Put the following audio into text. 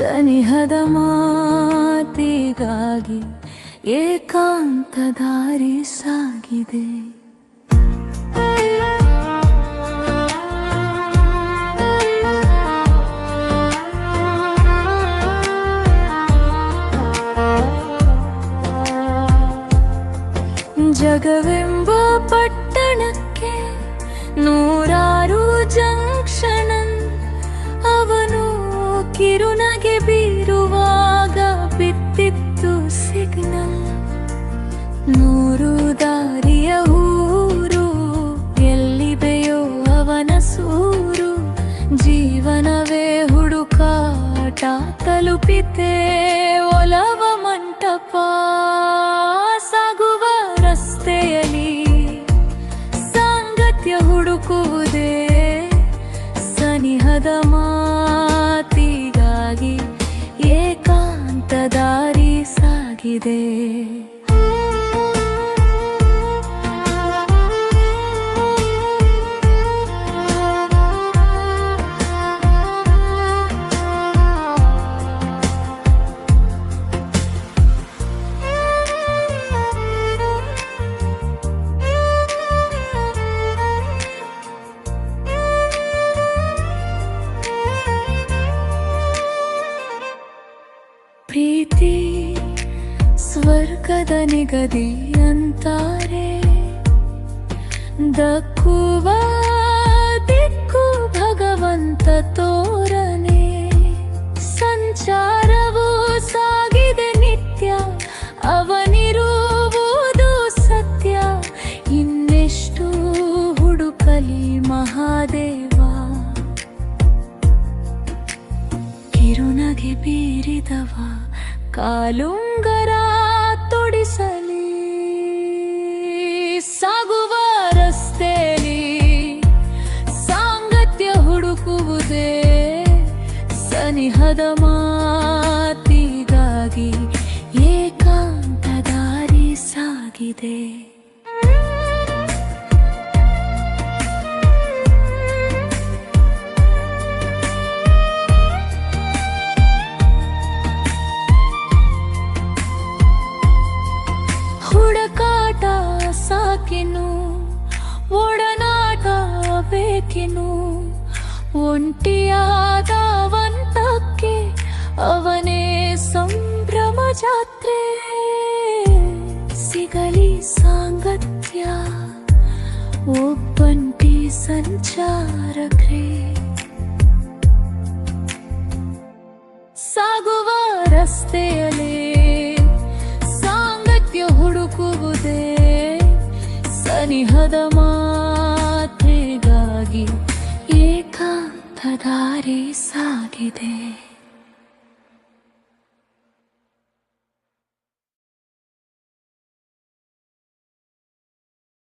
ಸನಿಹದ ಮಾತಿಗಾಗಿ ಏಕಾಂತ ದಾರಿ ಸಾಗಿದೆ. ಜಗವೆಂಬ ಪಟ್ಟಣಕ್ಕೆ ನೂರಾರು ಜಂಕ್ಷನ್ ದಾರಿಯ ಊರು ಎಲ್ಲಿದೆಯೋ ಅವನ ಸೂರು, ಜೀವನವೇ ಹುಡುಕಾಟ ತಲುಪಿತೆ, ಒಲವ ಮಂಟಪ ಸಾಗುವ ರಸ್ತೆಯಲ್ಲಿ ಸಾಂಗತ್ಯ ಹುಡುಕುವುದೇ ಸನಿಹದ ಮಾತಿಗಾಗಿ ಏಕಾಂತ ದಾರಿ ಸಾಗಿದೆ. ಪ್ರೀತಿ ಸ್ವರ್ಗದ ನಿಗದಿ ಅಂತಾರೆ. ದಕ್ಕುವ ದಿಕ್ಕು ಭಗವಂತ ತೋರನೆ ಸಂಚಾರವು ಕಿರುನಗೆ ಬೀರಿದವ ಕಾಲುಂಗರ ತೊಡಿಸಲಿ ಸಾಗುವ ರಸ್ತೆಯಲ್ಲಿ ಸಾಂಗತ್ಯ ಹುಡುಕುವುದೇ ಸನಿಹದ ಮಾತಿಗಾಗಿ ಏಕಾಂತ ದಾರಿ ಸಾಗಿದೆ. ಸಾಕಿನು ಒಡನಾಟ ಬೇಕಿನು ಒಂಟಿಯಾದವಂತಕ್ಕೆ ಅವನೇ ಸಂಭ್ರಮ ಜಾತ್ರೆ ಸಿಗಲಿ ಸಾಂಗತ್ಯ ಒಬ್ಬಂಟಿ ಸಂಚಾರಕ್ರೇ ಸಾಗುವ ರಸ್ತೆಯಲ್ಲಿ ಸನಿಹದ ಮಾತೆಗಾಗಿ ಏಕಾಂತ ದಾರಿ ಸಾಗಿದೆ.